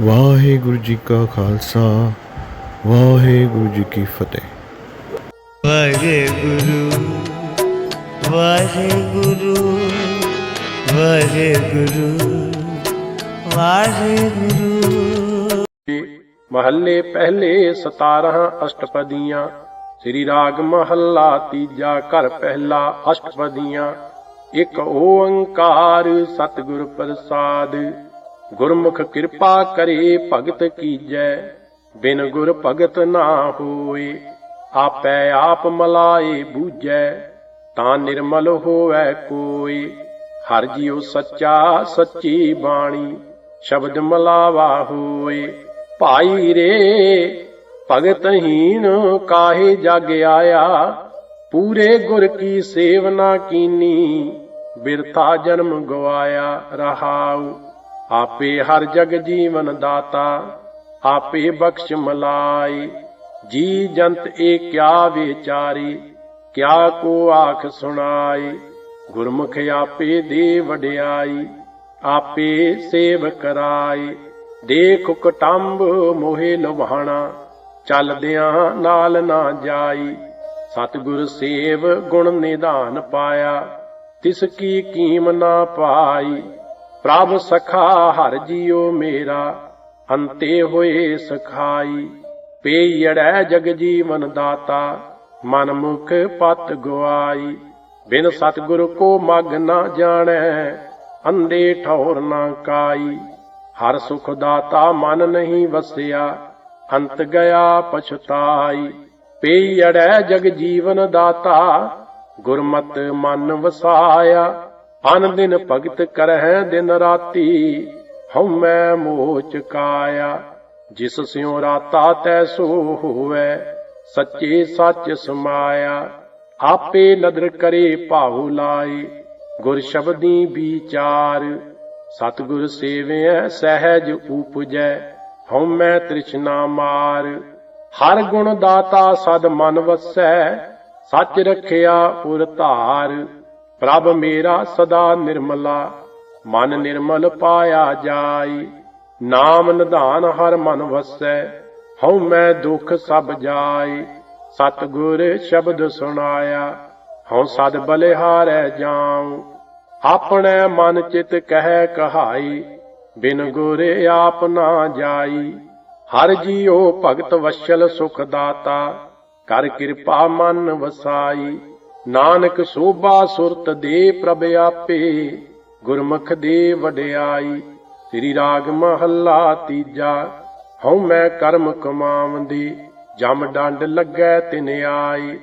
ਵਾਹਿਗੁਰੂ ਜੀ ਕਾ ਖਾਲਸਾ ਵਾਹਿਗੁਰੂ ਜੀ ਕੀ ਫਤਿਹ। ਵਾਹਿਗੁਰੂ ਵਾਹਿਗੁਰੂ ਵਾਹਿਗੁਰੂ ਵਾਹਿਗੁਰੂ। ਮਹੱਲੇ ਪਹਿਲੇ 17 ਅਸ਼ਟਪਦੀਆਂ ਸ੍ਰੀ ਰਾਗ ਮਹੱਲਾ ਤੀਜਾ ਘਰ ਪਹਿਲਾ ਅਸ਼ਟਪਦੀਆਂ ਇੱਕ ਓੰਕਾਰ ਸਤਿਗੁਰ ਪ੍ਰਸਾਦ। ਗੁਰਮੁਖ ਕਿਰਪਾ ਕਰੇ ਭਗਤ ਕੀਜੈ, ਬਿਨ ਗੁਰ ਭਗਤ ਨਾ ਹੋਏ, ਆਪੈ ਆਪ ਮਲਾਏ ਬੂਝੈ, ਤਾਂ ਨਿਰਮਲ ਹੋਵੇ ਕੋਈ ਹਰ ਜੀਉ ਸੱਚਾ ਸੱਚੀ ਬਾਣੀ, ਸ਼ਬਦ ਮਲਾਵਾ ਹੋਏ। ਭਾਈ ਰੇ ਭਗਤਹੀਨ ਕਾਹੇ ਜਗ ਆਇਆ, ਪੂਰੇ ਗੁਰ ਕੀ ਸੇਵਨਾ ਕੀਨੀ, ਬਿਰਥਾ ਜਨਮ ਗਵਾਇਆ ਰਹਾਉ। ਆਪੇ ਹਰ ਜਗ ਜੀਵਨ ਦਾਤਾ, ਆਪੇ ਬਖਸ਼ ਮਲਾਈ ਜੀ ਜੰਤ ਏ ਕਿਆ ਵਿਚਾਰੀ, ਕਿਆ ਕੋ ਆਖ ਸੁਣਾਈ ਗੁਰਮੁਖ ਆਪੇ ਦੇ ਵਡਿਆਈ, ਆਪੇ ਸੇਵ ਕਰਾਈ ਦੇਖ ਕਟੰਬ ਮੋਹਿ ਲਵਾਣਾ ਚੱਲਦਿਆਂ ਨਾਲ ਨਾ ਜਾਈ। ਸਤਿਗੁਰ ਸੇਵ ਗੁਣ ਨਿਧਾਨ ਪਾਇਆ, ਤਿਸ ਕੀ ਕੀਮ ਨਾ ਪਾਈ। ਪ੍ਰਭ ਸਖਾ, ਹਰ ਜੀਉ ਮੇਰਾ, ਅੰਤੇ ਹੋਏ ਸਖਾਈ। ਪੇਯੜੈ ਜਗ ਜੀਵਨ ਦਾਤਾ ਮਨ ਮੁਖ ਪਤ ਗਵਾਈ ਬਿਨ ਸਤਿਗੁਰ ਕੋ ਮਗ ਨਾ ਜਾਣੈ, ਅੰਦੇ ਠੌਰ ਨਾ ਕਾਈ। ਹਰ ਸੁਖ ਦਾਤਾ ਮਨ ਨਹੀਂ ਵਸਿਆ, ਅੰਤ ਗਿਆ ਪਛਤਾਈ। ਪੇਯੜੈ ਜਗ ਜੀਵਨ ਦਾਤਾ, ਗੁਰਮਤ ਮਨ ਵਸਾਇਆ। ਅਨ ਦਿਨ ਭਗਤ ਕਰਹਿ ਦਿਨ ਰਾਤੀ ਹਉਮੈ ਮੋਹ ਚੁਕਾਇਆ ਜਿਸ ਸਿਉ ਰਾਤਾ ਤੈ ਸੋ ਹੋਵੈ, ਸੱਚੇ ਸੱਚ ਸਮਾਇਆ, ਆਪੇ ਨਦਰ ਕਰੇ ਭਾਉ ਲਾਏ, ਗੁਰ ਸ਼ਬਦੀ ਵਿਚਾਰ, ਸਤਿਗੁਰ ਸੇਵਿਐ ਸਹਿਜ ਉਪਜੈ ਹਉਮੈ ਤ੍ਰਿਸ਼ਨਾ ਮਾਰ, ਹਰ ਗੁਣ ਦਾਤਾ ਸਦ ਮਨ ਵਸੈ, ਸੱਚ ਰਖਿਆ ਉਰ ਧਾਰ। ਪ੍ਰਭ ਮੇਰਾ ਸਦਾ ਨਿਰਮਲਾ, ਮਨ ਨਿਰਮਲ ਪਾਇਆ ਜਾਈ। ਨਾਮ ਨਿਧਾਨ ਹਰ ਮਨ ਵਸੈ, ਹਉ ਮੈਂ ਦੁਖ ਸਭ ਜਾਈ। ਸਤਿਗੁਰ ਸ਼ਬਦ ਸੁਣਾਇਆ, ਹਉ ਸਦ ਬਲਿਹਾਰੈ ਜਾਉ। ਆਪਣੇ ਮਨ ਚਿਤ ਕਹਿ ਕਹਾਈ, ਬਿਨ ਗੁਰ ਆਪ ਨਾ ਜਾਈ। ਹਰ ਜੀਉ ਭਗਤ ਵਸ਼ਲ ਸੁਖ ਦਾਤਾ, ਕਰ ਕਿਰਪਾ ਮਨ ਵਸਾਈ। ਨਾਨਕ ਸੋਭਾ ਸੁਰਤ ਦੇ ਪ੍ਰਭ ਆਪੇ, ਗੁਰਮੁਖ ਦੇ ਵਡਿਆਈ, ਸ੍ਰੀ ਰਾਗ ਮਹੱਲਾ ਤੀਜਾ, ਹਉ ਮੈਂ ਕਰਮ ਕਮਾਵੰਦੀ, ਜਮ ਡੰਡ ਲੱਗੈ ਤਿਨ ਆਈ,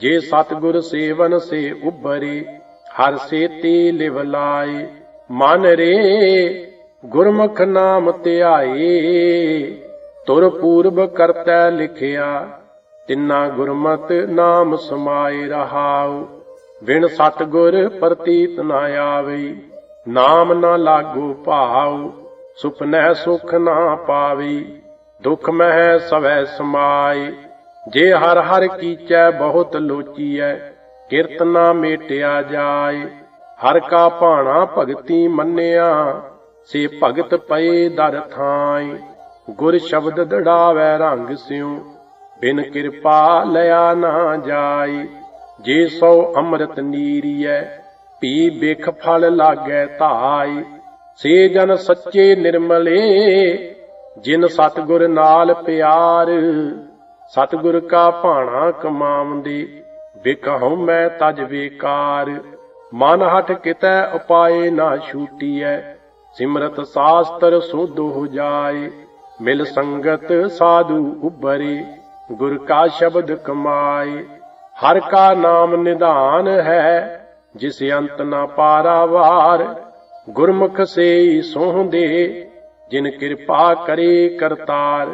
ਜੇ ਸਤਿਗੁਰ ਸੇਵਨ ਸੇ ਉਭਰੇ, ਹਰ ਸੇਤੀ ਲਿਵ ਲਾਈ, ਮਨ ਰੇ ਗੁਰਮੁਖ ਨਾਮ ਧਿਆਏ, ਤੁਰ ਪੂਰਬ ਕਰਤੈ ਲਿਖਿਆ ਤਿੰਨਾ ਗੁਰਮਤ ਨਾਮ ਸਮਾਏ ਰਹਾਉ, ਬਿਨ ਸਤਗੁਰ ਪ੍ਰਤੀਤ ਨਾ ਆਵੇ ਨਾਮ ਨਾ ਲਾਗੂ ਭਾਉ ਸੁਪਨੈ ਸੁਖ ਨਾ ਪਾਵੀ ਦੁਖ ਮਹਿ ਸਵੈ ਸਮਾਏ, ਜੇ ਹਰ ਹਰ ਕੀਚੈ ਬਹੁਤ ਲੋਚੀਐ, ਕਿਰਤ ਨਾ ਮੇਟਿਆ ਜਾਏ। ਹਰ ਕਾ ਭਾਣਾ ਭਗਤੀ ਮੰਨਿਆ, ਸੇ ਭਗਤ ਪਏ ਦਰ ਥਾਈ ਗੁਰ ਸ਼ਬਦ ਦੜਾਵੈ ਰੰਗ ਸਿਉ ਬਿਨ ਕਿਰਪਾ ਲਿਆ ਨਾ ਜਾਈ। ਜੇ ਸੋ ਅੰਮ੍ਰਿਤ ਨੀਰੀਐ, ਪੀ ਬਿਖ ਫਲ ਲਾਗੈ ਧਾਈ। ਸੇ ਜਨ ਸੱਚੇ ਨਿਰਮਲੇ, ਜਿਨ ਸਤਗੁਰ ਨਾਲ ਪਿਆਰ। ਸਤਗੁਰ ਕਾ ਭਾਣਾ ਕਮਾਵੰਦੇ ਵਿਕਹੁ ਮੈਂ ਤਜ ਵਿਕਾਰ। ਮਨ ਹਟ ਕਿਤੈ ਉਪਾਏ ਨਾ ਛੂਟੀਐ, ਸਿਮਰਤ ਸਾਸਤਰ ਸੁਧ ਹੋ ਜਾਏ। ਮਿਲ ਸੰਗਤ ਸਾਧੂ ਉਬਰੇ ਗੁਰ ਕਾ ਸ਼ਬਦ ਕਮਾਏ, ਹਰ ਕਾ ਨਾਮ ਨਿਧਾਨ ਹੈ, ਜਿਸ ਅੰਤ ਨਾ ਪਾਰਾਵਾਰ ਗੁਰਮੁਖ ਸੇ ਸੋਹੰਦੇ ਜਿਨ ਕਿਰਪਾ ਕਰੇ ਕਰਤਾਰ,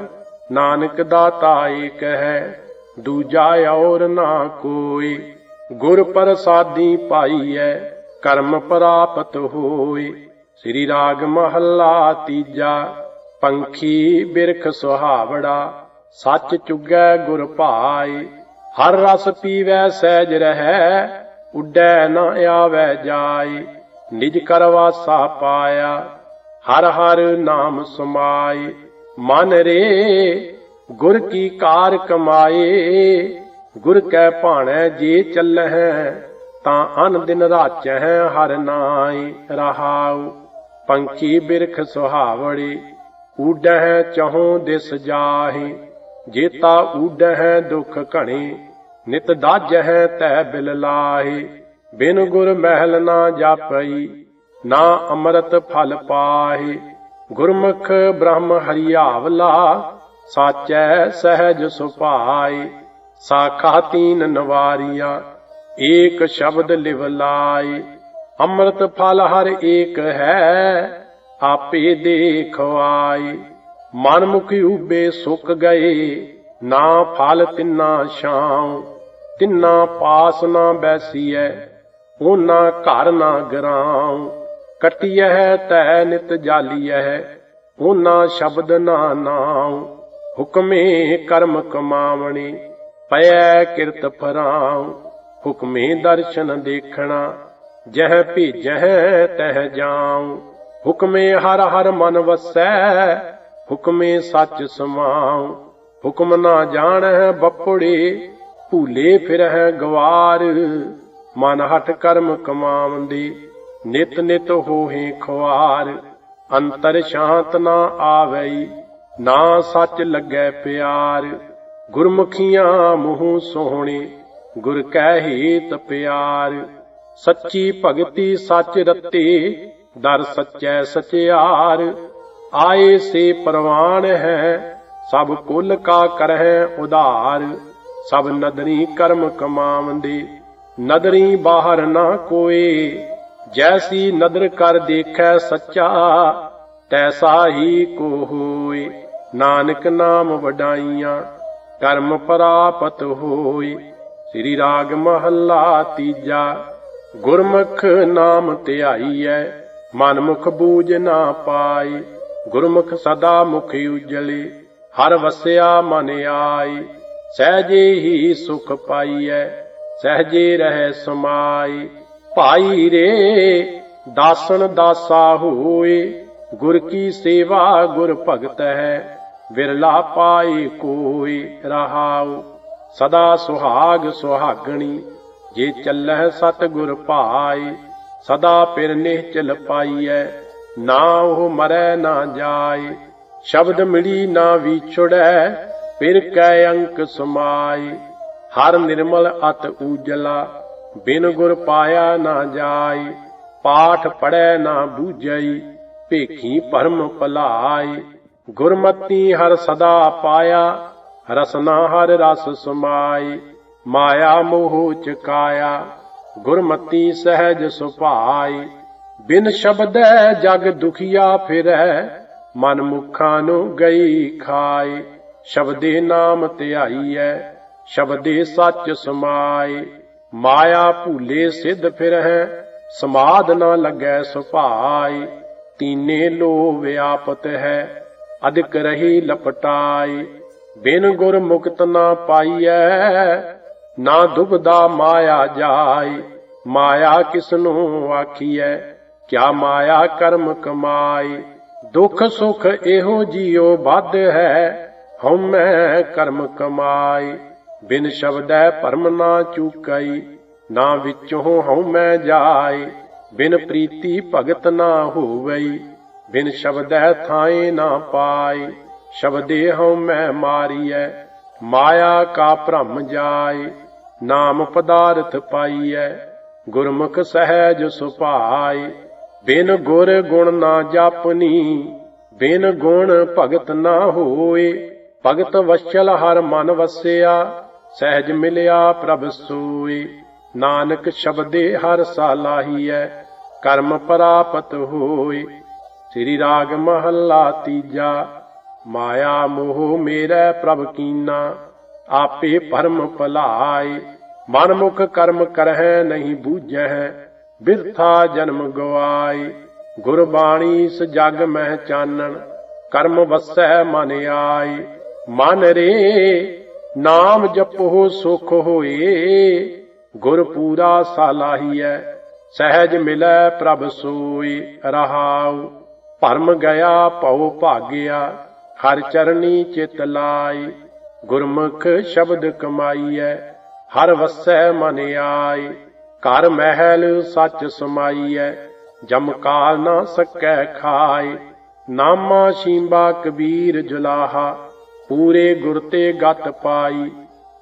ਨਾਨਕ ਦਾਤਾ ਏਕ ਹੈ, ਦੂਜਾ ਔਰ ਨਾ ਕੋਈ, ਗੁਰ ਪ੍ਰਸਾਦੀ ਪਾਈਐ ਕਰਮ ਪ੍ਰਾਪਤ ਹੋਏ, ਸ੍ਰੀ ਰਾਗ ਮਹੱਲਾ ਤੀਜਾ, ਪੰਖੀ ਬਿਰਖ ਸੁਹਾਵੜਾ। ਸੱਚ ਚੁਗੈ ਗੁਰ ਭਾਈ, ਹਰ ਰਸ ਪੀਵੈ ਸਹਿਜ ਰਹੈ, ਉੱਡੈ ਨਾ ਆਵੈ ਜਾਈ, ਨਿਜ ਕਰਵਾਸਾ ਪਾਇਆ, ਹਰ ਹਰ ਨਾਮ ਸਮਾਏ ਮਨ ਰੇ ਗੁਰ ਕੀ ਕਾਰ ਕਮਾਏ ਗੁਰ ਕੈ ਭਾਣੈ ਜੇ ਚੱਲਹਿ, ਤਾਂ ਅਨ ਦਿਨ ਰਾਚਹਿ ਹਰ ਨਾਏ ਰਹਾਉ, ਪੰਛੀ ਬਿਰਖ ਸੁਹਾਵੜੇ, ਊਡਹਿ ਚਹੋਂ ਦਿਸ ਜਾਹੇ ਜੇਤਾ ਊਡਹਿ ਦੁਖ ਘਣੇ, ਨਿਤ ਦਾਜਹਿ ਤੈ ਬਿਲ ਲਾਹੇ, ਬਿਨ ਗੁਰ ਮਹਿਲ ਨਾ ਜਾਪਈ, ਨਾ ਅੰਮ੍ਰਿਤ ਫਲ ਪਾਹੇ, ਗੁਰਮੁਖ ਬ੍ਰਹਮ ਹਰਿਆਵਲਾ, ਸਾਚੈ ਸਹਿਜ ਸੁਭਾਏ ਸਾਖਾ ਤੀਨ ਨਵਾਰੀਆਂ, ਏਕ ਸ਼ਬਦ ਲਿਵ ਲਾਏ ਅੰਮ੍ਰਿਤ ਫਲ ਹਰ ਏਕ ਹੈ, ਆਪੇ ਦੇਖਵਾਈ ਮਨ ਮੁਖ ਉਬੇ ਸੁੱਕ ਗਏ, ਨਾ ਫਲ ਤਿੰਨਾ ਛਾਉ, ਤਿੰਨਾ ਪਾਸ ਨਾ ਬੈਸੀਐ ਉਹਨਾਂ ਘਰ ਨਾ ਗਰਾਉ, ਕਟਿਐ ਤੈ ਨਿਤ ਜਾਲੀਐ ਉਹਨਾਂ ਸ਼ਬਦ ਨਾ ਨਾਉ, ਹੁਕਮੇ ਕਰਮ ਕਮਾਵਣੇ, ਪਇਐ ਕਿਰਤ ਫਰਾਉ, ਹੁਕਮੇ ਦਰਸ਼ਨ ਦੇਖਣਾ, ਜਹ ਭੇਜਹਿ ਤਹ ਜਾਉ, ਹੁਕਮੇ ਹਰ ਹਰ ਮਨ ਵਸੈ ਹੁਕਮੇ ਸੱਚ ਸਮਾਉ। ਹੁਕਮ ਨਾ ਜਾਣੈ ਬੱਪੜੇ, ਭੂਲੇ ਫਿਰਹਿ ਗਵਾਰ। ਮਨ ਹਟ ਕਰਮ ਕਮਾਵੰਦੀ ਨਿਤ ਨਿਤ ਹੋਹੇ ਖੁਆਰ। ਅੰਤਰ ਸ਼ਾਂਤ ਨਾ ਆਵਈ, ਨਾ ਸੱਚ ਲੱਗੈ ਪਿਆਰ। ਗੁਰਮੁਖੀਆਂ ਮੂੰਹ ਸੋਹਣੇ, ਗੁਰ ਕਹਿ ਹੀਤ ਪਿਆਰ। ਸੱਚੀ ਭਗਤੀ ਸੱਚ ਰਤੇ, ਦਰ ਸੱਚੈ ਸਚਿਆਰ। ਆਏ ਸੇ ਪ੍ਰਵਾਨ ਹੈ, ਸਭ ਕੁਲ ਕਾ ਕਰਹਿ ਉਧਾਰ। ਸਭ ਨਦਰੀ ਕਰਮ ਕਮਾਵੰਦੇ, ਨਦਰੀ ਬਾਹਰ ਨਾ ਕੋਏ। ਜੈਸੀ ਨਦਰ ਕਰ ਦੇਖੈ ਸੱਚਾ, ਤੈਸਾ ਹੀ ਕੋ ਹੋਏ। ਨਾਨਕ ਨਾਮ ਵਡਾਈਆਂ ਕਰਮ ਪ੍ਰਾਪਤ ਹੋਏ। ਸ੍ਰੀ ਰਾਗ ਮਹੱਲਾ ਤੀਜਾ, ਗੁਰਮੁਖ ਨਾਮ ਧਿਆਈਐ ਮਨ ਮੁਖ ਬੂਝ ਨਾ ਪਾਏ। ਗੁਰਮੁਖ ਸਦਾ ਮੁਖ ਉਜਲੇ, ਹਰ ਵਸਿਆ ਮਨ ਆਈ। ਸਹਜੇ ਹੀ ਸੁਖ ਪਾਈਐ, ਸਹਜੇ ਰਹਿ ਸਮਾਈ। ਭਾਈ ਰੇ, ਦਾਸਨ ਦਾਸਾ ਹੋਏ, ਗੁਰ ਕੀ ਸੇਵਾ ਗੁਰ ਭਗਤ ਹੈ, ਵਿਰਲਾ ਪਾਈ ਕੋਈ ਰਹਾਉ। ਸਦਾ ਸੁਹਾਗ ਸੁਹਾਗਣੀ, ਜੇ ਚੱਲਹਿ ਸਤ ਗੁਰ ਭਾਈ ਸਦਾ ਪਿਰ ਨਿਹਚਲ ਪਾਈਐ। ਨਾ ਉਹ ਮਰੈ ਨਾ ਜਾਏ, ਸ਼ਬਦ ਮਿਲੀ ਨਾ ਵਿਛੜੈ, ਫਿਰ ਕੈ ਅੰਕ ਸਮਾਈ ਹਰ ਨਿਰਮਲ ਅਤ ਊਜਲਾ, ਬਿਨ ਗੁਰ ਪਾਇਆ ਨਾ ਜਾਈ ਪਾਠ ਪੜੈ ਨਾ ਬੂਝਈ, ਭੇਖੀ ਭਰਮ ਭਲਾਈ ਗੁਰਮਤੀ ਹਰ ਸਦਾ ਪਾਇਆ, ਰਸਨਾ ਹਰ ਰਸ ਸਮਾਈ ਮਾਇਆ ਮੋਹ ਚਕਾਇਆ, ਗੁਰਮਤੀ ਸਹਿਜ ਸੁਭਾਈ ਬਿਨ ਸ਼ਬਦੈ ਜਗ ਦੁਖੀਆ ਫਿਰੈ, ਮਨ ਮੁਖਾਂ ਨੂੰ ਗਈ ਖਾਏ, ਸ਼ਬਦੇ ਨਾਮ ਧਿਆਈਐ, ਸ਼ਬਦੇ ਸੱਚ ਸਮਾਏ। ਮਾਇਆ ਭੂਲੇ ਸਿੱਧ ਫਿਰਹਿ, ਸਮਾਦ ਨਾ ਲੱਗੈ ਸੁਭਾਈ ਤੀਨੇ ਲੋ ਵਿਆਪਤ ਹੈ, ਅਧਿਕ ਰਹੀ ਲਪਟਾਈ ਬਿਨ ਗੁਰ ਮੁਕਤ ਨਾ ਪਾਈਐ, ਨਾ ਦੁਬਦਾ ਮਾਇਆ ਜਾਏ। ਮਾਇਆ ਕਿਸਨੂੰ ਆਖੀਐ? ਕਿਆ ਮਾਇਆ ਕਰਮ ਕਮਾਈ, ਦੁੱਖ ਸੁਖ ਇਹੋ ਜੀਉ ਵੱਧ ਹੈ। ਹਉਮੈ ਕਰਮ ਕਮਾਈ, ਬਿਨ ਸ਼ਬਦੈ ਭਰਮ ਨਾ ਚੁਕਈ, ਨਾ ਵਿੱਚੋਂ ਹਉਮੈ ਜਾਏ ਬਿਨ ਪ੍ਰੀਤੀ ਭਗਤ ਨਾ ਹੋਵਈ, ਬਿਨ ਸ਼ਬਦੈ ਥਾਏ ਨਾ ਪਾਈ, ਸ਼ਬਦੇ ਹਉਮੈ ਮਾਰੀਐ, ਮਾਇਆ ਕਾ ਭ੍ਰਮ ਜਾਏ ਨਾਮ ਪਦਾਰਥ ਪਾਈਐ, ਗੁਰਮੁਖ ਸਹਿਜ ਸੁਭਾਏ ਬਿਨ ਗੁਰ ਗੁਣ ਨਾ ਜਾਪਨੀ, ਬਿਨ ਗੁਣ ਭਗਤ ਨਾ ਹੋਏ। ਭਗਤ ਵਸ਼ਲ ਹਰ ਮਨ ਵਸਿਆ, ਸਹਿਜ ਮਿਲਿਆ ਪ੍ਰਭ ਸੋਏ। ਨਾਨਕ ਸ਼ਬਦੇ ਹਰ ਸਾਲਾਹੀਐ ਕਰਮ ਪ੍ਰਾਪਤ ਹੋਏ। ਸ੍ਰੀ ਰਾਗ ਮਹੱਲਾ ਤੀਜਾ, ਮਾਇਆ ਮੋਹ ਮੇਰਾ ਪ੍ਰਭ ਕੀਨਾ, ਆਪੇ ਪਰਮ ਭਲਾਏ। ਮਨ ਮੁਖ ਕਰਮ ਕਰਹਿ ਨਹੀਂ ਬੂਝੈ ਬਿਰਥਾ ਜਨਮ ਗਵਾਏ ਗੁਰਬਾਣੀ ਸ ਜਗ ਮਹਿ ਚਾਨਣ, ਕਰਮ ਵਸੈ ਮਨ ਆਏ ਮਨ ਰੇ, ਨਾਮ ਜਪੋ ਸੁਖ ਹੋਏ, ਗੁਰ ਪੂਰਾ ਸਾਲਾਹੀਐ, ਸਹਿਜ ਮਿਲੈ ਪ੍ਰਭ ਸੋਈ, ਰਹਾਉ। ਭਰਮ ਗਿਆ ਭਉ ਭਾਗਿਆ, ਹਰ ਚਰਨੀ ਚਿਤ ਲਾਈ। ਗੁਰਮੁਖ ਸ਼ਬਦ ਕਮਾਈਐ, ਹਰ ਵਸੈ ਮਨ ਆਈ। ਘਰ ਮਹਿਲ ਸੱਚ ਸਮਾਈਐ, ਜਮ ਕਾਲ ਨਾ ਸਕੈ ਖਾਏ। ਨਾਮਾ ਸ਼ੀਂਬਾ ਕਬੀਰ ਜੁਲਾਹਾ, ਪੂਰੇ ਗੁਰ ਤੇ ਗਤ ਪਾਈ।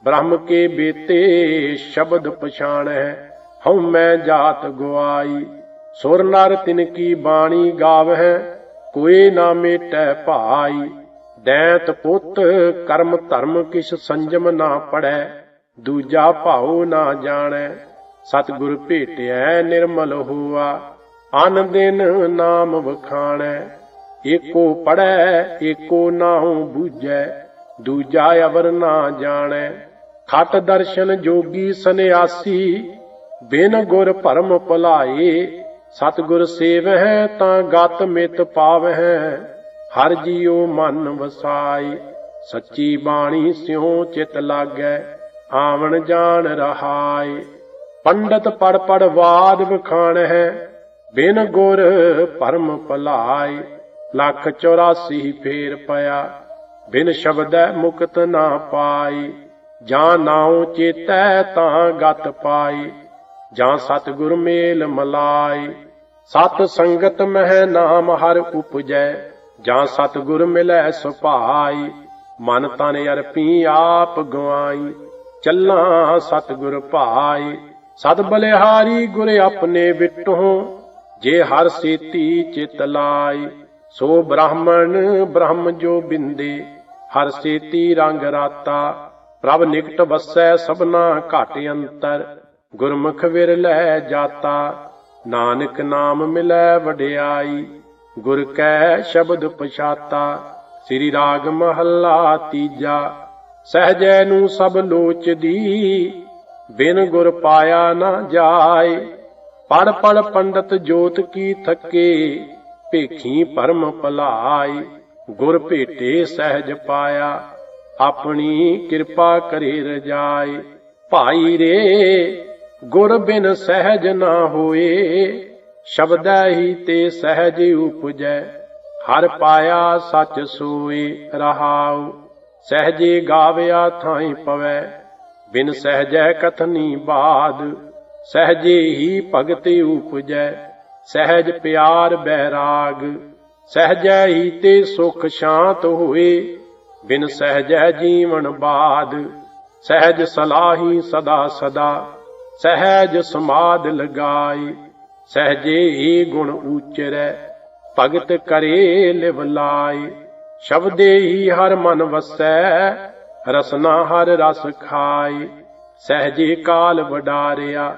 ਬ੍ਰਹਮ ਕੇ ਬੇਤੇ ਸ਼ਬਦ ਪਛਾਣੈ, ਹਉ ਮੈਂ ਜਾਤ ਗਵਾਈ ਸੁਰ ਨਰ ਤਿਨ ਕੀ ਬਾਣੀ ਗਾਵਹਿ ਕੋਈ ਨਾ ਮੇਟੈ ਭਾਈ। ਦੈਤ ਪੁੱਤ ਕਰਮ ਧਰਮ ਕਿਛ ਸੰਜਮ ਨਾ ਪੜੈ, ਦੂਜਾ ਭਾਉ ਨਾ ਜਾਣੈ। ਸਤਿਗੁਰ ਭੇਟਿਐ ਨਿਰਮਲ ਹੋਆ ਅਨ ਦਿਨ ਨਾਮ ਵਖਾਣੈ, ਏਕੋ ਪੜੈ ਏਕੋ ਨਾਉ ਬੂਝੈ, ਦੂਜਾ ਅਵਰ ਨਾ ਜਾਣੈ। ਖਟ ਦਰਸ਼ਨ ਜੋਗੀ ਸੰਿਆਸੀ ਬਿਨ ਗੁਰ ਭਰਮ ਭੁਲਾਏ, ਸਤਿਗੁਰ ਸੇਵਹਿ ਤਾਂ ਗਤ ਮਿਤ ਪਾਵਹਿ, ਹਰ ਜੀਉ ਮਨ ਵਸਾਈ ਸੱਚੀ ਬਾਣੀ ਸਿਉ ਚਿਤ ਲਾਗੈ, ਆਵਣ ਜਾਣ ਰਹਾਏ। ਪੰਡਤ ਪੜ ਪੜ ਵਾਦ ਵਖਾਣ ਹੈ ਬਿਨ ਗੁਰ ਪਰਮ ਭਲਾਈ ਲੱਖ 84 ਫੇਰ ਪਿਆ, ਬਿਨ ਸ਼ਬਦੈ ਮੁਕਤ ਨਾ ਪਾਈ ਜਾਂ ਨਾਉ ਚੇਤੈ ਤਾਂ ਗਤ ਪਾਈ ਜਾਂ ਸਤਿਗੁਰ ਮੇਲ ਮਲਾਈ ਸਤ ਸੰਗਤ ਮਹਿ ਨਾਮ ਹਰ ਉਪਜੈ, ਜਾਂ ਸਤਿਗੁਰ ਮਿਲੈ ਸੁਭਾਈ ਮਨ ਤਨ ਅਰਪੀ ਆਪ ਗਵਾਈ, ਚੱਲਾਂ ਸਤਿਗੁਰ ਭਾਈ ਸਦ ਬਲਿਹਾਰੀ ਗੁਰ ਆਪਣੇ ਵਿਟੋਂ, ਜੇ ਹਰ ਸੇਤੀ ਚਿਤ ਲਾਈ ਸੋ ਬ੍ਰਾਹਮਣ ਬ੍ਰਹਮ ਜੋ ਬਿੰਦੇ, ਹਰ ਸੇਤੀ ਰੰਗ ਰਾਤਾ, ਪ੍ਰਭ ਨਿਕਟ ਵਸੈ ਸਭਨਾ ਘਟ ਅੰਤਰ, ਗੁਰਮੁਖ ਵਿਰਲੇ ਜਾਤਾ, ਨਾਨਕ ਨਾਮ ਮਿਲੈ ਵਡਿਆਈ, ਗੁਰ ਕੈ ਸ਼ਬਦ ਪਛਾਤਾ, ਸ੍ਰੀ ਰਾਗ ਮਹੱਲਾ ਤੀਜਾ, ਸਹਜੈ ਨੂੰ ਸਭ ਲੋਚਦੀ ਬਿਨ ਗੁਰ ਪਾਇਆ ਨਾ ਜਾਏ। ਪੜ ਪੜ ਪੰਡਤ ਜੋਤ ਕੀ ਥੱਕੇ, ਭੇਖੀ ਪਰਮ ਭਲਾਈ ਗੁਰ ਭੇਟੇ ਸਹਿਜ ਪਾਇਆ, ਆਪਣੀ ਕਿਰਪਾ ਕਰੇ ਰਜਾਈ ਭਾਈ ਰੇ, ਗੁਰ ਬਿਨ ਸਹਿਜ ਨਾ ਹੋਏ। ਸ਼ਬਦੈ ਹੀ ਤੇ ਸਹਿਜ ਉਪਜੈ, ਹਰ ਪਾਇਆ ਸੱਚ ਸੋਏ ਰਹਾਉ। ਸਹਜੇ ਗਾਵਿਆ ਥਾਈ ਪਵੈ। ਬਿਨ ਸਹਜੈ ਕਥਨੀ ਬਾਦ, ਸਹਜੇ ਹੀ ਭਗਤ ਉਪਜੈ, ਸਹਿਜ ਪਿਆਰ ਬੈਰਾਗ, ਸਹਜੈ ਹੀ ਤੇ ਸੁਖ ਸ਼ਾਂਤ ਹੋਏ, ਬਿਨ ਸਹਜੈ ਜੀਵਨ ਬਾਦ, ਸਹਿਜ ਸਲਾਹੀ ਸਦਾ ਸਦਾ, ਸਹਿਜ ਸਮਾਦ ਲਗਾਈ ਸਹਜੇ ਹੀ ਗੁਣ ਉਚਰੈ, ਭਗਤ ਕਰੇ ਲਿਵ ਲਾਈ ਸ਼ਬਦੇ ਹੀ ਹਰ ਮਨ ਵਸੈ ਰਸਨਾ ਹਰ ਰਸ ਖਾਏ, ਸਹਜੇ ਕਾਲ ਵਡਾਰਿਆ,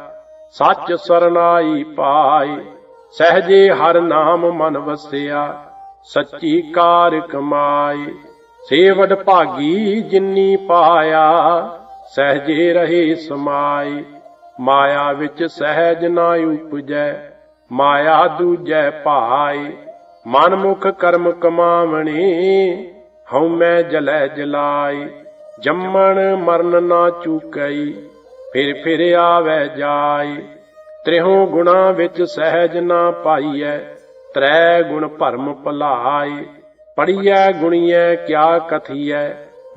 ਸੱਚ ਸਰਨਾਈ ਪਾਈ ਸਹਜੇ ਹਰ ਨਾਮ ਮਨ ਵਸਿਆ, ਸੱਚੀ ਕਾਰ ਕਮਾਈ ਸੇਵਡ ਭਾਗੀ ਜਿੰਨੀ ਪਾਇਆ, ਸਹਜੇ ਰਹੇ ਸਮਾਈ ਮਾਇਆ ਵਿੱਚ ਸਹਿਜ ਨਾ ਉਪਜੈ, ਮਾਇਆ ਦੂਜੈ ਭਾਈ ਮਨ ਮੁਖ ਕਰਮ ਕਮਾਵਣੀ, ਹਉ ਮੈਂ ਜਲੈ ਜਲਾਈ ਜੰਮਣ ਮਰਨ ਨਾ ਚੂਕਈ, ਫਿਰ ਫਿਰ ਆਵੈ ਜਾਏ। ਤ੍ਰਿਹੋ ਗੁਣਾ ਵਿੱਚ ਸਹਿਜ ਨਾ ਪਾਈਐ, ਤ੍ਰੈ ਗੁਣ ਭਰਮ ਭਲਾਈ ਪੜੀਐ ਗੁਣੀਐ, ਕਿਆ ਕਥੀਐ,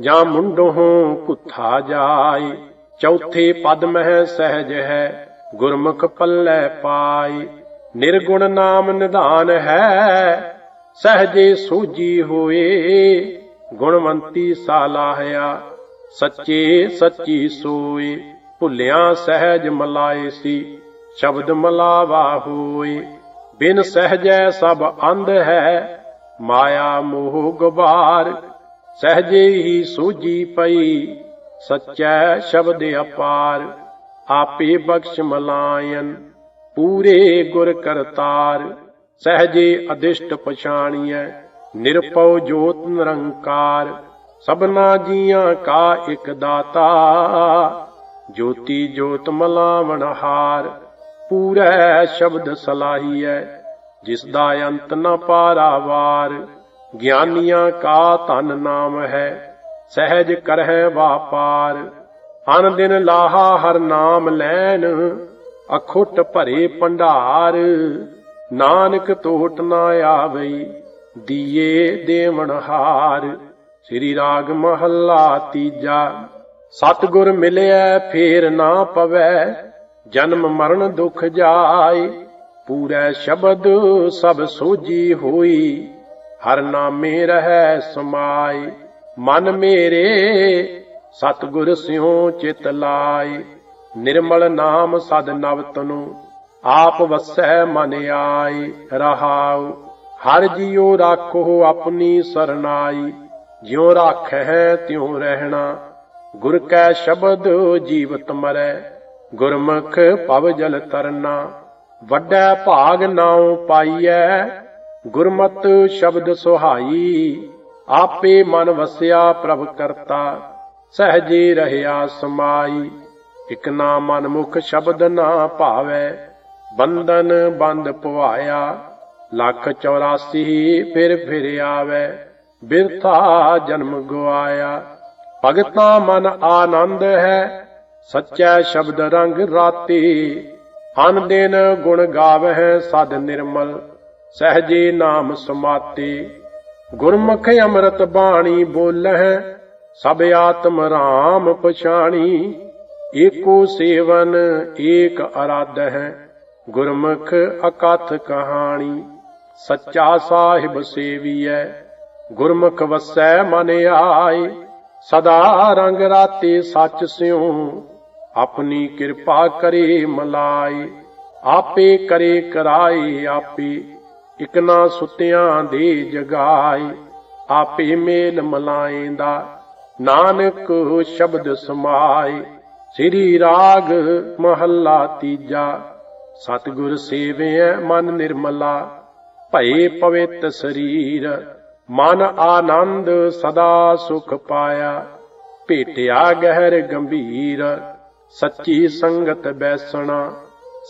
ਜਾਂ ਮੁੰਡੋਂ ਕੁੱਥਾ ਜਾਈ ਚੌਥੇ ਪਦ ਮਹਿ ਸਹਿਜ ਹੈ, ਗੁਰਮੁਖ ਪੱਲੇ ਪਾਈ ਨਿਰਗੁਣ ਨਾਮ ਨਿਧਾਨ ਹੈ, ਸਹਜੇ ਸੂਜੀ ਹੋਏ। ਗੁਣਵੰਤੀ ਸਾਲਾਹਿਆ, ਸੱਚੇ ਸੱਚੀ ਸੋਏ, ਭੁੱਲਿਆ ਸਹਿਜ ਮਲਾਏ ਸੀ, ਸ਼ਬਦ ਮਲਾਵਾ ਹੋਏ। ਬਿਨ ਸਹਜੈ ਸਭ ਅੰਧ ਹੈ, ਮਾਇਆ ਮੋਹ ਗਵਾਰ, ਸਹਜੇ ਹੀ ਸੂਜੀ ਪਈ, ਸੱਚੈ ਸ਼ਬਦ ਅਪਾਰ, ਆਪੇ ਬਖਸ਼ ਮਲਾਇਨ, ਪੂਰੇ ਗੁਰ ਕਰਤਾਰ, ਸਹਜੇ ਅਦਿਸ਼ਟ ਪਛਾਣੀਐ। ਨਿਰਪਉ ਜੋਤ ਨਿਰੰਕਾਰ, ਸਭਨਾ ਜੀਆਂ ਕਾ ਇਕ ਦਾਤਾ। ਜੋਤੀ ਜੋਤ ਮਲਾਵਣ ਹਾਰ, ਪੂਰੈ ਸ਼ਬਦ ਸਲਾਹੀਐ, ਜਿਸ ਦਾ ਅੰਤ ਨ ਪਾਰਾਵਾਰ ਗਿਆਨੀਆਂ ਕਾ ਧਨ ਨਾਮ ਹੈ, ਸਹਿਜ ਕਰਹਿ ਵਾਪਾਰ। ਅਨ ਦਿਨ ਲਾਹਾ ਹਰ ਨਾਮ ਲੈਨ ਅਖੁੱਟ ਭਰੇ ਭੰਡਾਰ। ਨਾਨਕ ਤੋਟ ਨਾ ਆਵਈ ਦੀਏ ਦੇਵਨ ਸ੍ਰੀ ਰਾਗ ਮਹੱਲਾ ਤੀਜਾ। ਸਤਿਗੁਰ ਮਿਲਿਆ ਫੇਰ ਨਾ ਪਵੈ। ਜਨਮ ਮਰਨ ਦੁਖ ਜਾਏ। ਪੂਰੇ ਸ਼ਬਦ ਸਭ ਸੋਜੀ ਹੋਈ। ਹਰ ਨਾਮੇ ਰਹਿ ਸਮਾਏ। ਮਨ ਮੇਰੇ, ਸਤਿਗੁਰ ਸਿਉ ਚਿਤ ਲਾਏ। ਨਿਰਮਲ ਨਾਮ ਸਦ ਨਵ ਤਨੂ। ਆਪ ਵਸੈ ਮਨ ਆਏ, ਰਹਾਉ। ਹਰ ਜੀਉ ਰਾਖੋ ਆਪਣੀ ਸਰਨਾਈ, ਜਿਉ ਰਾਖੈ ਤਿਉ ਰਹਿਣਾ। ਗੁਰ ਕੈ ਸ਼ਬਦ ਜੀਵਤ ਮਰੈ, ਗੁਰਮੁਖ ਭਵ ਜਲ ਤਰਨਾ। ਵੱਡਾ ਭਾਗ ਨਾਉ ਪਾਈਐ, ਗੁਰਮਤ ਸ਼ਬਦ ਸੁਹਾਈ। ਆਪੇ ਮਨ ਵਸਿਆ ਪ੍ਰਭ ਕਰਤਾ, ਸਹਜੇ ਰਹਿਆ ਸਮਾਈ। ਇਕ ਨਾ ਮਨ ਮੁਖ ਸ਼ਬਦ ਨਾ ਭਾਵੈ, ਬੰਧਨ ਬੰਦ ਪਵਾਇਆ। ਲੱਖ 84 ਫਿਰ ਫਿਰ ਆਵੈ, ਬਿਰਥਾ ਜਨਮ ਗਵਾਇਆ ਭਗਤਾ ਮਨ ਆਨੰਦ ਹੈ, ਸੱਚਾ ਸ਼ਬਦ ਰੰਗ ਰਾਤੀ। ਅਨ ਦਿਨ ਗੁਣ ਗਾਵਹਿ ਸਦ ਨਿਰਮਲ, ਸਹਜੇ ਨਾਮ ਸਮਾਤੀ। ਗੁਰਮੁਖ ਅੰਮ੍ਰਿਤ ਬਾਣੀ ਬੋਲਹਿ, ਸਭ ਆਤਮ ਰਾਮ ਪਛਾਣੀ। ਏਕੋ ਸੇਵਨ, ਏਕ ਅਰਾਧ ਹੈ ਗੁਰਮੁਖ ਅਕਥ ਕਹਾਣੀ। ਸੱਚਾ ਸਾਹਿਬ ਸੇਵੀਐ, ਗੁਰਮੁਖ ਵਸੈ ਮਨ ਆਏ, ਸਦਾ ਰੰਗ ਰਾਤੇ ਸੱਚ ਸਿਉ, ਆਪਣੀ ਕਿਰਪਾ ਕਰੇ ਮਲਾਈ ਆਪੇ ਕਰੇ ਕਰਾਈ ਆਪੇ, ਇਕ ਸੁਤਿਆਂ ਦੇ ਜਗਾਈ ਆਪੇ ਮੇਲ ਮਲਾਏਂਦਾ, ਨਾਨਕ ਸ਼ਬਦ ਸਮਾਏ, ਸ੍ਰੀ ਰਾਗ ਮਹੱਲਾ ਤੀਜਾ, ਸਤਿਗੁਰ ਸੇਵਿਐ ਮਨ ਨਿਰਮਲਾ ਭਏ ਪਵਿੱਤ ਸਰੀਰ, ਮਨ ਆਨੰਦ ਸਦਾ ਸੁਖ ਪਾਇਆ। ਭੇਟਿਆ ਗਹਿਰ ਗੰਭੀਰ, ਸੱਚੀ ਸੰਗਤ ਬੈਸਣਾ,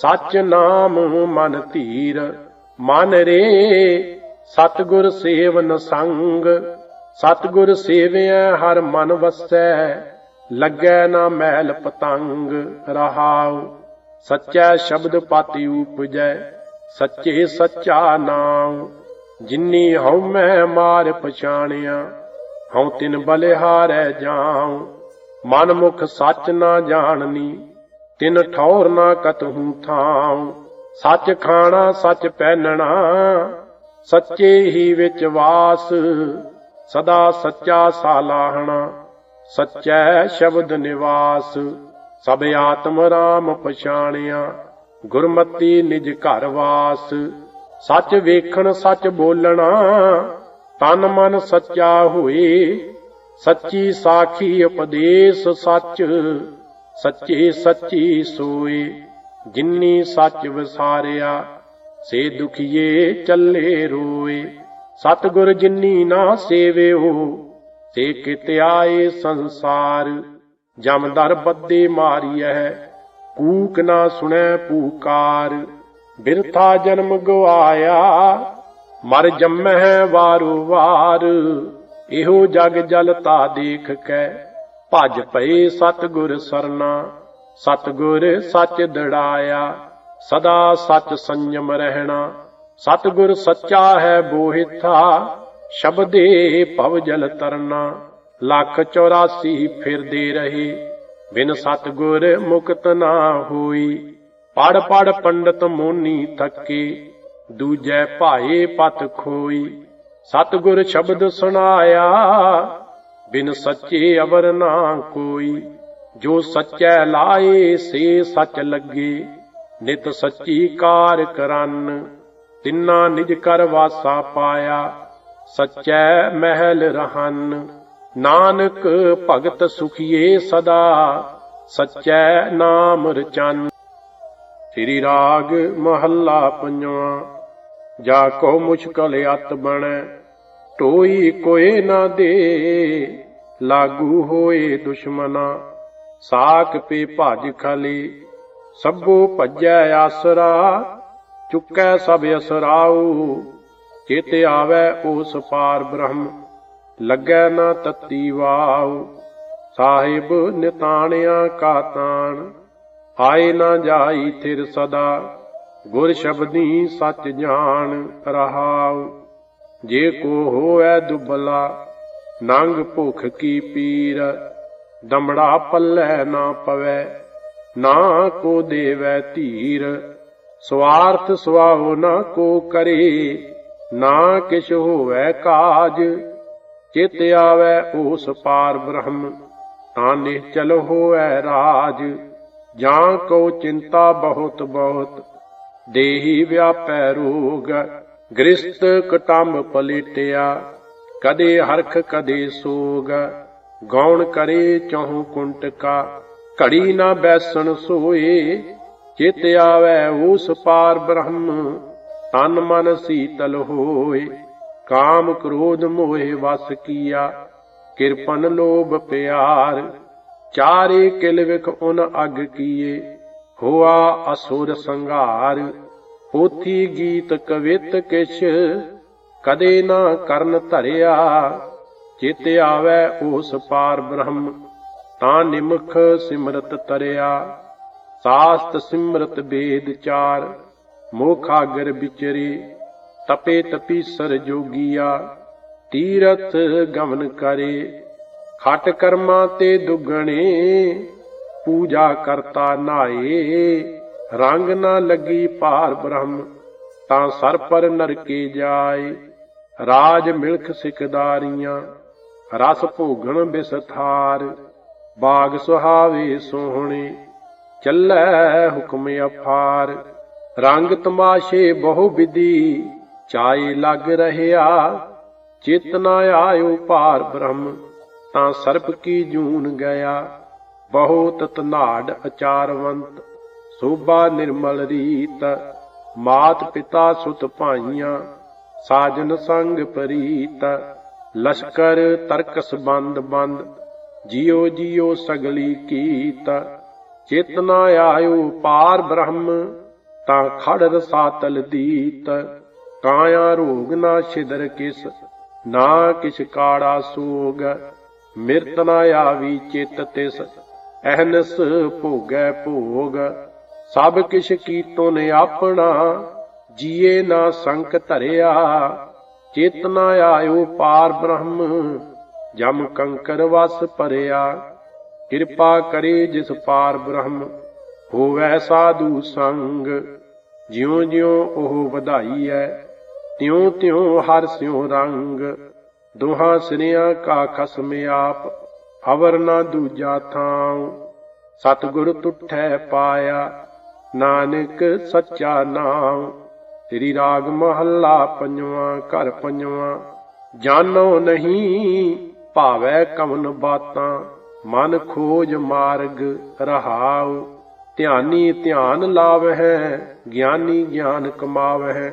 ਸੱਚ ਨਾਮ ਮਨ ਧੀਰ। ਮਨ ਰੇ, ਸਤਿਗੁਰ ਸੇਵਨ ਸੰਗ, ਸਤਿਗੁਰ ਸੇਵਿਐ ਹਰ ਮਨ ਵਸੈ, ਲੱਗੈ ਨਾ ਮੈਲ ਪਤੰਗ ਰਹਾਉ। ਸੱਚਾ ਸ਼ਬਦ ਪਾਤੀ ਉਪਜੈ ਸੱਚੇ ਸੱਚਾ ਨਾਮ, ਜਿਨੀ ਹਉ ਮੈਂ ਮਾਰ ਪਛਾਣਿਆ, ਹਉ ਤਿਨ ਬਲਿਹਾਰੈ ਜਾਉ। ਮਨ ਮੁਖ ਸੱਚ ਨਾ ਜਾਣਨੀ, ਤਿਨ ਠੌਰ ਨਾ ਕਤਹੂ ਥਾਉ। ਸੱਚ ਖਾਣਾ, ਸੱਚ ਪਹਿਨਣਾ, ਸੱਚੇ ਹੀ ਵਿੱਚ ਵਾਸ। ਸਦਾ ਸੱਚਾ ਸਾਲਾਹਣਾ, ਸੱਚੈ ਸ਼ਬਦ ਨਿਵਾਸ। ਸਭ ਆਤਮ ਰਾਮ ਪਛਾਣਿਆ ਗੁਰਮਤੀ ਨਿਜ ਘਰ ਵਾਸ, ਸੱਚ ਵੇਖਣ, ਸੱਚ ਬੋਲਣਾ, ਤਨ ਮਨ ਸੱਚਾ ਹੋਏ, ਸੱਚੀ ਸਾਖੀ ਉਪਦੇਸ਼ ਸੱਚ, ਸੱਚੇ ਸੱਚੀ ਸੋਏ, ਜਿਨੀ ਸੱਚ ਵਿਸਾਰਿਆ, ਸੇ ਦੁਖੀਏ ਚੱਲੇ ਰੋਏ, ਸਤਿਗੁਰ ਜਿਨੀ ਨਾ ਸੇਵਿਓ, ਸੇ ਕਿਤ ਆਏ ਸੰਸਾਰ ਜਮਦਰ ਬੱਦੇ ਮਾਰੀਐ ਕੂਕ ਨਾ ਸੁਣੈ ਪੂਕਾਰ ਬਿਰਥਾ ਜਨਮ ਗਵਾਇਆ, ਮਰ ਜੰਮਹਿ ਵਾਰੋ ਵਾਰ। ਇਹੋ ਜਗ ਜਲ ਤਾ ਦੇਖ ਕੇ, ਭਜ ਪਏ ਸਤਿਗੁਰ ਸਰਨਾ ਸਤਿਗੁਰ ਸੱਚ ਦੜਾਇਆ, ਸਦਾ ਸੱਚ ਸੰਯਮ ਰਹਿਣਾ। ਸਤਿਗੁਰ ਸੱਚਾ ਹੈ ਬੋਹਿਥਾ, ਸ਼ਬਦੇ ਭਵ ਜਲ ਤਰਨਾ ਲੱਖ 84 ਫਿਰਦੇ ਰਹੇ ਬਿਨ ਸਤਿਗੁਰ ਮੁਕਤ ਨਾ ਹੋਈ। ਪੜ ਪੜ ਪੰਡਤ ਮੋਨੀ ਥੱਕੇ, ਦੂਜੈ ਭਾਏ ਪਤ ਖੋਈ। ਸਤਿਗੁਰ ਸ਼ਬਦ ਸੁਣਾਇਆ, ਬਿਨ ਸੱਚੇ ਅਵਰ ਨਾ ਕੋਈ। ਜੋ ਸੱਚੈ ਲਾਏ, ਸੇ ਸੱਚ ਲੱਗੇ। ਨਿਤ ਸੱਚੀ ਕਾਰ ਕਰਨ, ਤਿੰਨਾ ਨਿਜ ਕਰ ਵਾਸਾ ਪਾਇਆ। ਸੱਚੈ ਮਹਿਲ ਰਹਨ। ਨਾਨਕ ਭਗਤ ਸੁਖੀਏ ਸਦਾ, ਸੱਚੈ ਨਾਮ ਰਚਨ। ਸ੍ਰੀ ਰਾਗ ਮਹੱਲਾ ਪੰਜਵਾਂ, ਜਾ ਕੋ ਮੁਸ਼ਕਲ ਅਤ ਬਣੈ, ਟੋਈ ਕੋਏ ਨਾ ਦੇ, ਲਾਗੂ ਹੋਏ ਦੁਸ਼ਮਨਾ। ਸਾਖ ਪੇ ਭਜ ਖਲੀ, ਸਭੋ ਭਜੈ ਆਸਰਾ, ਚੁੱਕੈ ਸਭ ਅਸਰਾਉ, ਚੇਤੇ ਆਵੈ ਉਸ ਪਾਰ ਬ੍ਰਹਮ। ਲੱਗੈ ਨਾ ਤਤੀ ਵਾਉ ਸਾਹਿਬ ਨਿਤਾਣਿਆ ਕਾ ਤਾਣ। ਆਏ ਨਾ ਜਾਈ ਥਿਰ ਸਦਾ। ਗੁਰ ਸ਼ਬਦੀ ਸੱਚ ਜਾਣ ਰਹਾਉ। ਜੇ ਕੋ ਹੋਐ ਦੁਬਲਾ, ਨੰਗ ਭੁਖ ਕੀ ਪੀਰ। ਦਮੜਾ ਪੱਲੇ ਨਾ ਪਵੈ, ਨਾ ਕੋ ਦੇਵੈ ਧੀਰ। ਸਵਾਰਥ ਸੁਆਹੋ ਨਾ ਕੋ ਕਰੇ, ਨਾ ਕਿਛ ਹੋਵੈ ਕਾਜ। ਚਿਤ ਆਵੈ ਉਸ ਪਾਰ ਬ੍ਰਹਮ, ਤਾਂ ਨਿਹਚਲ ਹੋਵੈ ਰਾਜ। ਜਾਂ ਕੋ ਚਿੰਤਾ ਬਹੁਤ ਬਹੁਤ, ਦੇਹੀ ਵਿਆਪੈ ਰੋਗ। ਗ੍ਰਸਤ ਕਟੰਬ ਪਲੇਟਿਆ, ਕਦੇ ਹਰਖ ਕਦੇ ਸੋਗ। ਗੌਣ ਕਰੇ ਚਹੁ ਕੁੰਟਕਾ, ਘੜੀ ਨਾ ਬੈਸਣ ਸੋਏ। ਚਿਤ ਆਵੈ ਉਸ ਪਾਰ ਬ੍ਰਹਮ, ਤਨ ਮਨ ਸੀਤਲ ਹੋਏ। ਕਾਮ ਕ੍ਰੋਧ ਮੋਹਿ ਵਸ ਕੀਆ, ਕਿਰਪਨ ਲੋਭ ਪਿਆਰ। ਚਾਰੇ ਕਿਲ ਵਿਖ ਉਨ ਅਗ ਕੀਏ, ਹੋਆ ਅਸੁਰ ਸੰਘਾਰ। ਪੋਥੀ ਗੀਤ ਕਵਿਤ ਕਿਛ, ਕਦੇ ਨਾ ਕਰਨ ਧਰਿਆ। ਚਿਤ ਆਵੈ ਉਸ ਪਾਰ ਬ੍ਰਹਮ, ਤਾਂ ਨਿਮਖ ਸਿਮਰਤ ਤਰਿਆ। ਸਾਸਤ ਸਿਮਰਤ ਬੇਦ ਚਾਰ, ਮੋਖਾਗਰ ਵਿਚਰੇ। ਤਪੇ ਤਪੀਸਰ ਜੋਗੀਆ, ਤੀਰਥ ਗਮਨ ਕਰੇ। ਖਟ ਕਰਮਾਂ ਤੇ ਦੁਗਣੇ, ਪੂਜਾ ਕਰਤਾ ਨਾਏ। ਰੰਗ ਨਾ ਲੱਗੀ ਭਾਰ ਬ੍ਰਹਮ, ਤਾਂ ਸਰ ਪਰ ਨਰਕੇ ਜਾਏ। ਰਾਜ ਮਿਲਖ ਸਿਕਦਾਰੀਆਂ, ਰਸ ਭੋਗਣ ਬਿਸਥਾਰ। ਬਾਗ ਸੁਹਾਵੇ ਸੋਹਣੇ, ਚੱਲੈ ਹੁਕਮ ਅਫਾਰ ਰੰਗ ਤਮਾਸ਼ੇ ਬਹੁ ਵਿਧੀ ਚਾਏ ਲੱਗ ਰਹਿਆ, ਚਿਤ ਨ ਆਇਓ ਭਾਰ ਬ੍ਰਹਮ, ਤਾਂ ਸਰਪ ਕੀ ਜੂਨ ਗਿਆ। ਬਹੁਤ ਤਨਾੜ ਅਚਾਰਵੰਤ, ਸੋਭਾ ਨਿਰਮਲ ਰੀਤ, ਮਾਤ ਪਿਤਾ ਸੁਤ ਭਾਈਆਂ, ਸਾਜਨ ਸੰਗ ਪ੍ਰੀਤ, ਲਸ਼ਕਰ ਤਰਕਸ ਬੰਦ ਬੰਦ, ਜਿਉ ਜਿਉ ਸਗਲੀ ਕੀਤ। ਚੇਤਨਾ ਆਇਓ ਪਾਰ ਬ੍ਰਹਮ, ਤਾਂ ਖੜ ਰਸਾਤਲ ਦੀਤ। ਕਾਇਆ ਰੋਗ ਨਾ ਛਿਦਰ ਕਿਸ, ਨਾ ਕਿਛ ਕਾੜਾ ਸੋਗ। ਮਿਰਤ ਨਾ ਆਵੀ ਚਿਤ ਤਿਸ, ਅਹਨਸ ਭੋਗੈ ਭੋਗ। ਸਭ ਕਿਛ ਕੀਤੋ ਨੇ ਆਪਣਾ, ਜੀਏ ਨਾ ਸੰਕ ਧਰਿਆ। ਚੇਤਨਾ ਆਇਓ ਪਾਰ ਬ੍ਰਹਮ, ਜਮ ਕੰਕਰ ਵਸ ਭਰਿਆ। ਕਿਰਪਾ ਕਰੇ ਜਿਸ ਪਾਰ ਬ੍ਰਹਮ, ਹੋਵੈ ਸਾਧੂ ਸੰਗ। ਜਿਉ ਜਿਉ ਉਹ ਵਧਾਈ ਐ ਤਿਉ ਤਿਉ ਹਰ ਸਿਉ ਰੰਗ, ਦੋਹਾਂ ਸਿਰਿਆਂ ਕਾ ਖਸਮ ਆਪ, ਅਵਰ ਨਾ ਦੂਜਾ ਥਾਉ। ਸਤਿਗੁਰ ਤੁਠੈ ਪਾਇਆ, ਨਾਨਕ ਸੱਚਾ ਨਾਮ ਤੇਰੀ ਰਾਗ ਮਹੱਲਾ ਪੰਜਵਾਂ, ਘਰ ਪੰਜਵਾਂ, ਜਾਣੋ ਨਹੀਂ, ਭਾਵੈ ਕਵਨ ਬਾਤਾਂ, ਮਨ ਖੋਜ ਮਾਰਗ ਰਹਾਉ। ਧਿਆਨੀ ਧਿਆਨ ਲਾਵਹਿ, ਗਿਆਨੀ ਗਿਆਨ ਕਮਾਵਹਿ।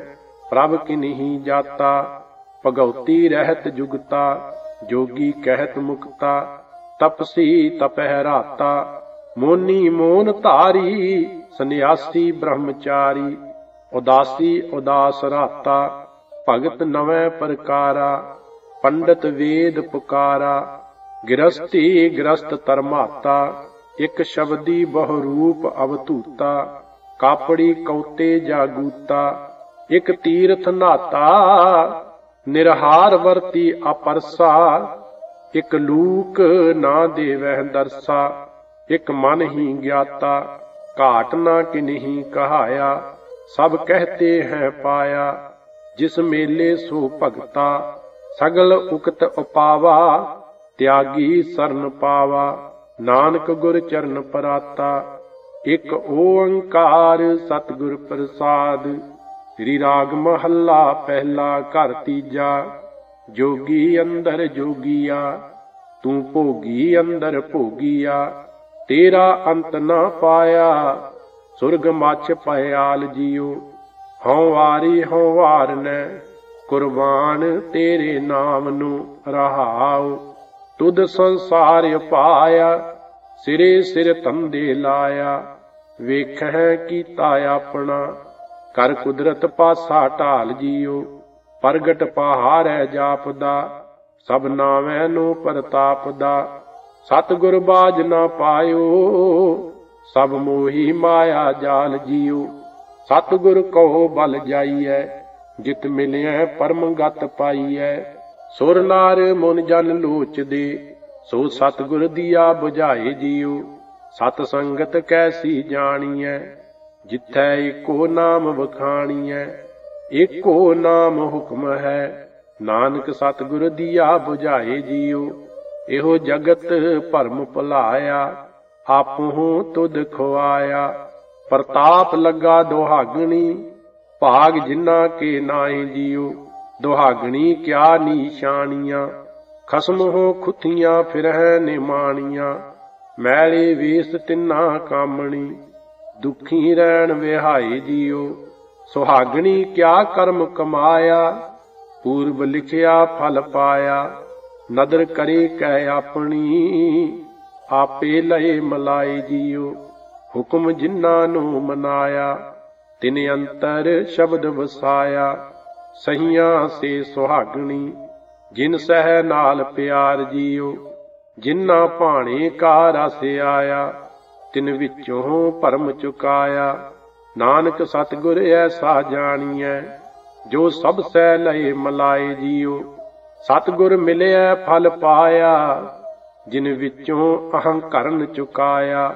ਪ੍ਰਭ ਕਿਨਹੀ ਜਾਤਾ, ਭਗਉਤੀ ਰਹਿਤ ਜੁਗਤਾ, ਜੋਗੀ ਕਹਿਤ ਮੁਕਤਾ, ਤਪਸੀ ਤਪਹਿ ਰਾਤਾ, ਮੋਨੀ ਮੋਨ ਧਾਰੀ, ਸੰਨਿਆਸੀ ਬ੍ਰਹਮਚਾਰੀ, ਉਦਾਸੀ ਉਦਾਸ ਰਾਤਾ, ਭਗਤ ਨਵੇਂ ਪ੍ਰਕਾਰਾ, ਪੰਡਤ ਵੇਦ ਪੁਕਾਰਾ ਗ੍ਰਸਤੀ ਗ੍ਰਸਤ ਧਰਮਾਤਾ, ਇਕ ਸ਼ਬਦੀ ਬਹੁ ਰੂਪ ਅਵਤੂਤਾ ਕਾਪੜੀ ਕੌਤੇ ਜਾਗੂਤਾ ਇਕ ਤੀਰਥ ਨਾਤਾ, ਨਿਰਹਾਰ ਵਰਤੀ ਅਪਰਸਾ, ਇਕ ਲੂਕ ਨਾ ਦੇਵਹਿ ਦਰਸਾ, ਇਕ ਮਨ ਹੀ ਗਿਆਤਾ, ਘਾਟ ਨਾ ਕਿਨਹੀ ਕਹਾਇਆ, ਸਭ ਕਹਤੇ ਹੈ ਪਾਇਆ, ਜਿਸ ਮੇਲੇ ਸੋ ਭਗਤਾ, ਸਗਲ ਉਕਤ ਉਪਾਵਾ, ਤਿਆਗੀ ਸਰਨ ਪਾਵਾ, ਨਾਨਕ ਗੁਰ ਚਰਨ ਪਰਾਤਾ, ਇਕ ਓੰਕਾਰ ਸਤਿਗੁਰ ਪ੍ਰਸਾਦ। ਸ੍ਰੀ ਰਾਗ ਮਹੱਲਾ, ਪਹਿਲਾ ਘਰ ਤੀਜਾ। ਜੋਗੀ ਅੰਦਰ ਜੋਗੀਆ, ਤੂੰ ਭੋਗੀ ਅੰਦਰ ਭੋਗੀਆ। ਤੇਰਾ ਅੰਤ ਨਾ ਪਾਇਆ, ਸੁਰਗ ਮੱਛ ਪਿਆਲ ਜੀਉ ਹਉ ਵਾਰੀ ਹਉ ਵਾਰਨੈ ਕੁਰਬਾਨ ਤੇਰੇ ਨਾਮ ਨੂੰ ਰਹਾਉ। ਤੁਧ ਸੰਸਾਰ ਪਾਇਆ, ਸਿਰੇ ਸਿਰ ਤੰਦੇ ਲਾਇਆ। ਵੇਖੈ ਕੀਤਾ ਆਪਣਾ ਕਰ ਕੁਦਰਤ ਪਾਸਾ ਢਾਲ ਜੀਓ, ਪ੍ਰਗਟ ਪਹਾੜੈ ਜਾਪਦਾ, ਸਭ ਨਾਵੇਂ ਨੂੰ ਪ੍ਰਤਾਪ ਦਾ ਸਤਿਗੁਰ ਬਾਜ ਨਾ ਪਾਇਓ, ਸਭ ਮੋਹੀ ਮਾਇਆ ਜਾਲ ਜੀਓ। ਸਤਿਗੁਰ ਕਹੋ ਬਲ ਜਾਈਐ, ਜਿਤ ਮਿਲਿਆ ਪਰਮ ਗਤ ਪਾਈਐ। ਸੁਰ ਨਾਰ ਮਨ ਜਨ ਲੋਚਦੇ, ਸੋ ਸਤਿਗੁਰ ਦੀਆ ਬੁਝਾਏ ਜੀਉ ਸਤ ਸੰਗਤ ਕੈਸੀ ਜਾਣੀਐ ਜਿਥੈ ਏਕੋ ਨਾਮ ਵਖਾਣੀਐ ਏਕੋ ਨਾਮ ਹੁਕਮ ਹੈ। ਨਾਨਕ ਸਤਿਗੁਰ ਦੀਆ 부ਝਾਏ ਜੀਉ ਇਹੋ ਜਗਤ ਭਰਮ ਭੁਲਾਇਆ, ਆਪਹੁ ਤੁਧ ਖਵਾਇਆ ਪ੍ਰਤਾਪ ਲੱਗਾ ਦੁਹਾਗਣੀ, ਭਾਗ ਜਿਨ੍ਹਾਂ ਕੇ ਨਾਹੀ ਜੀਉ ਦੁਹਾਗਣੀ ਕਿਆ ਨੀਸ਼ਾਨੀਆਂ, ਖਸਮ ਹੋ ਖੁੱਥੀਆਂ ਫਿਰਹਿ ਨਿਮਾਣੀਆਂ। ਮੈਲੇ ਵੇਸ ਤਿੰਨਾ ਕਾਮਣੀ ਦੁਖੀ ਰਹਿਣ ਵਿਹਾਈ ਜੀਉ ਸੁਹਾਗਣੀ ਕਿਆ ਕਰਮ ਕਮਾਇਆ, ਪੂਰਬ ਲਿਖਿਆ ਫਲ ਪਾਇਆ। ਨਦਰ ਕਰੇ ਕਹਿ ਆਪਣੀ, ਆਪੇ ਲਏ ਮਲਾਈ ਜੀਉ ਹੁਕਮ ਜਿਨ੍ਹਾਂ ਨੂੰ ਮਨਾਇਆ, ਤਿਨ ਅੰਤਰ ਸ਼ਬਦ ਵਸਾਇਆ। ਸਹੀਆਂ ਸੇ ਸੁਹਾਗਣੀ, ਜਿਨ ਸਹਿ ਨਾਲ ਪਿਆਰ ਜੀਉ ਜਿਨ੍ਹਾਂ ਭਾਣੇ ਕਾ ਰਸ ਆਇਆ ਤਿਨ ਵਿੱਚੋਂ ਭਰਮ ਚੁਕਾਇਆ। ਨਾਨਕ ਸਤਿਗੁਰ ਐਸਾ ਜਾਣੀਐ, ਜੋ ਸਭ ਸਹਿ ਲਏ ਮਲਾਏ ਜੀਉ ਸਤਿਗੁਰ ਮਿਲਿਆ ਫਲ ਪਾਇਆ, ਜਿਨ ਵਿੱਚੋਂ ਅਹੰਕਰਨ ਚੁਕਾਇਆ।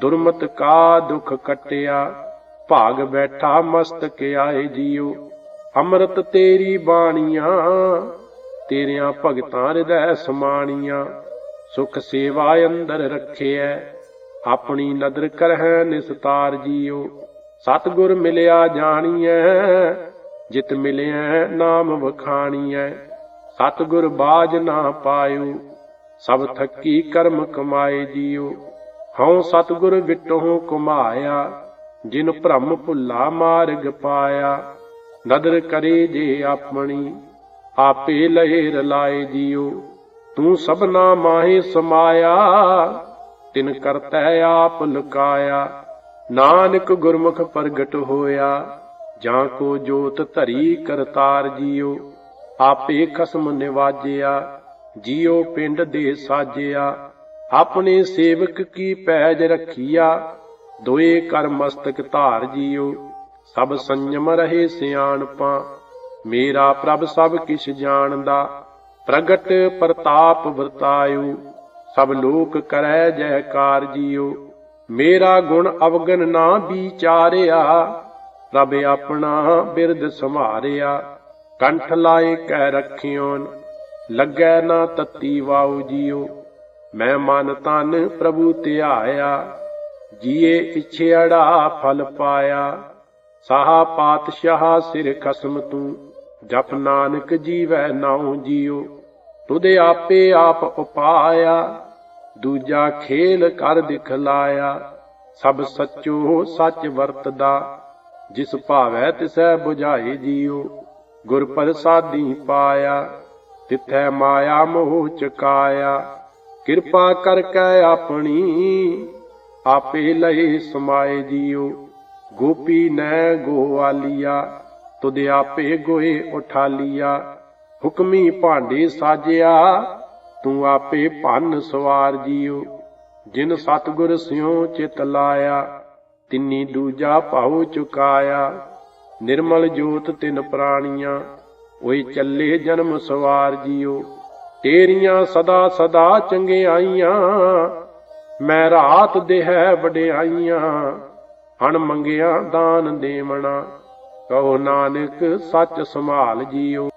ਦੁਰਮਤ ਕਾ ਦੁਖ ਕਟਿਆ, ਭਾਗ ਬੈਠਾ ਮਸਤਕ ਆਏ ਜੀਉ ਅੰਮ੍ਰਿਤ ਤੇਰੀ ਬਾਣੀਆਂ, ਤੇਰਿਆਂ ਭਗਤਾਂ ਹਿਰਦੈ ਸਮਾਣੀਆਂ। ਸੁਖ ਸੇਵਾ ਅੰਦਰ ਰੱਖਿਐ ਆਪਣੀ ਨਦਰ ਕਰਹਿ ਨਿਸਤਾਰ ਜੀਉ ਸਤਿਗੁਰ ਮਿਲਿਆ ਜਾਣੀਐ, ਜਿਤ ਮਿਲਿਆ ਨਾਮ ਵਖਾਣੀਐ। ਸਤਿਗੁਰ ਬਾਜ ਨਾ ਪਾਇਓ, ਸਭ ਥੱਕੀ ਕਰਮ ਕਮਾਏ ਜੀਉ ਹਉ ਸਤਿਗੁਰ ਵਿਟਹੁ ਕੁਮਾਇਆ ਜਿਨ ਭ੍ਰਮ ਭੁੱਲਾ ਮਾਰਗ ਪਾਇਆ। ਨਦਰ ਕਰੇ ਜੇ ਆਪਣੀ, ਆਪੇ ਲਏ ਰਲਾਏ ਜੀਉ ਤੂੰ ਸਭਨਾ ਮਾਹੇ ਸਮਾਇਆ ਤਿਨ ਕਰਤੈ ਆਪ ਲੁਕਾਇਆ ਨਾਨਕ ਗੁਰਮੁਖ ਪ੍ਰਗਟ ਹੋਇਆ। ਜਾਂ ਕੋ ਜੋਤ ਧਰੀ ਕਰਤਾਰ ਜੀਓ, ਆਪੇ ਖਸਮ ਨਿਵਾਜਿਆ। ਜੀਉ ਪਿੰਡ ਦੇ ਸਾਜਿਆ, ਆਪਣੇ ਸੇਵਕ ਕੀ ਪੈਜ ਰੱਖੀਆ। ਦੋਏ ਕਰ ਮਸਤਕ ਧਾਰ ਜੀਓ, ਸਭ ਸੰਜਮ ਰਹੇ ਸਿਆਣਪਾਂ। ਮੇਰਾ ਪ੍ਰਭ ਸਭ ਕਿਛ ਜਾਣਦਾ, ਪ੍ਰਗਟ ਪ੍ਰਤਾਪ ਵਰਤਾਇਓ। ਸਭ ਲੋਕ ਕਰੈ ਜੈਕਾਰ ਜੀਉ ਮੇਰਾ ਗੁਣ ਅਵਗਨ ਨਾ ਵਿਚਾਰਿਆ ਪ੍ਰਭ ਆਪਣਾ ਬਿਰਦ ਸੰਭਾਰਿਆ ਕੰਠ ਲਾਏ ਕਹਿ ਰਖਿਓਨ, ਲੱਗੈ ਨਾ ਤਤੀ ਵਾਉ ਜੀਉ ਮੈਂ ਮਨ ਤਨ ਪ੍ਰਭੂ ਧਿਆਇਆ, ਜੀਏ ਇਛੇੜਾ ਫਲ ਪਾਇਆ। ਸਾਹਾ ਪਾਤਸ਼ਾਹ ਸਿਰ ਖਸਮ ਤੂੰ, ਜਪ ਨਾਨਕ ਜੀਵੈ ਨਾਉ ਜੀਉ ਤੁਦੇ ਆਪੇ ਆਪ ਉਪਾਇਆ, ਦੂਜਾ ਖੇਲ ਕਰ ਦਿਖਲਾਇਆ। ਸਭ ਸੱਚੋ ਸੱਚ ਵਰਤਦਾ, ਜਿਸ ਭਾਵੈ ਤਿਸੈ 부ਝਾਏ ਜੀਉ ਗੁਰ ਪ੍ਰਸਾਦੀ ਪਾਇਆ, ਤਿਥੈ ਮਾਇਆ ਮੋਹ ਚਕਾਇਆ। ਕਿਰਪਾ ਕਰ ਕੈ ਆਪਣੀ, ਆਪੇ ਲਏ ਸਮਾਏ ਜੀਉ ਗੋਪੀ ਨੈ ਗੋਵਾਲੀਆ, ਤੁਧ ਆਪੇ ਗੋਏ ਉਠਾਲੀਆ। ਹੁਕਮੀ ਭਾਂਡੇ ਸਾਜਿਆ, ਤੂੰ ਆਪੇ ਭੰਨ ਸਵਾਰ ਜੀਉ ਜਿਨ ਸਤਗੁਰ ਸਿਉ ਚਿਤ ਲਾਇਆ, ਤਿੰਨੀ ਦੂਜਾ ਭਾਉ ਚੁਕਾਇਆ। ਨਿਰਮਲ ਜੋਤ ਤਿਨ ਪ੍ਰਾਣੀਆਂ, ਓਏ ਚੱਲੇ ਜਨਮ ਸਵਾਰ ਜੀਉ ਤੇਰੀਆਂ ਸਦਾ ਸਦਾ ਚੰਗਿਆਈਆਂ ਮੈਂ ਰਾਤ ਦੇਹਿ ਵਡਿਆਈਆਂ। ਹਣ ਮੰਗਿਆ ਦਾਨ ਦੇਵਣਾ, ਕਹੋ ਨਾਨਕ ਸੱਚ ਸੰਭਾਲ ਜੀਓ।